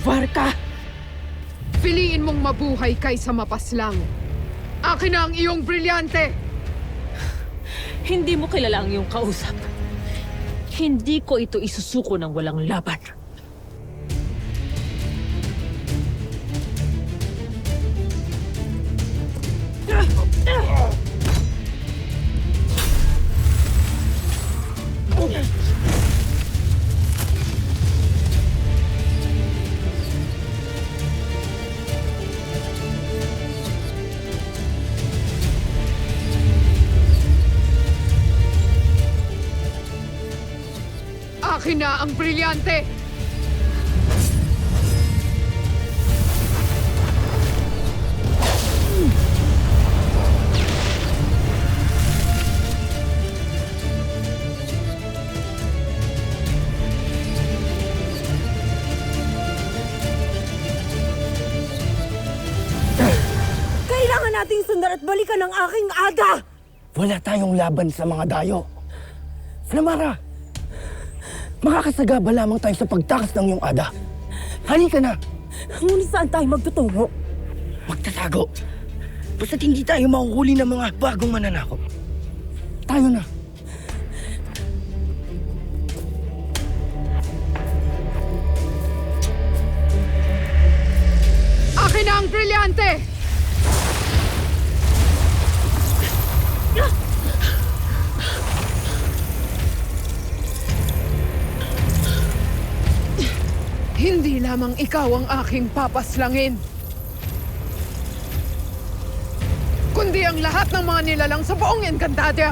Varka! Piliin mong mabuhay kaysa mapaslang. Akin na ang iyong brilyante! Hindi mo kilala ang iyong kausap. Hindi ko ito isusuko ng walang laban. Akin na ang brilyante! Kailangan nating sundan at balikan ang aking ada! Wala tayong laban sa mga dayo. Flamara, makakasagaba lamang tayo sa pagtakas ng iyong ada. Halika na, Ngunit saan tayo magtutungo? magtatago. Basta't hindi tayo mahuhuli ng mga bagong mananakop. Tayo na. Akin na ang brilyante! Hindi lamang ikaw ang aking papaslangin. Kundi ang lahat ng mga nilalang sa buong Encantadia.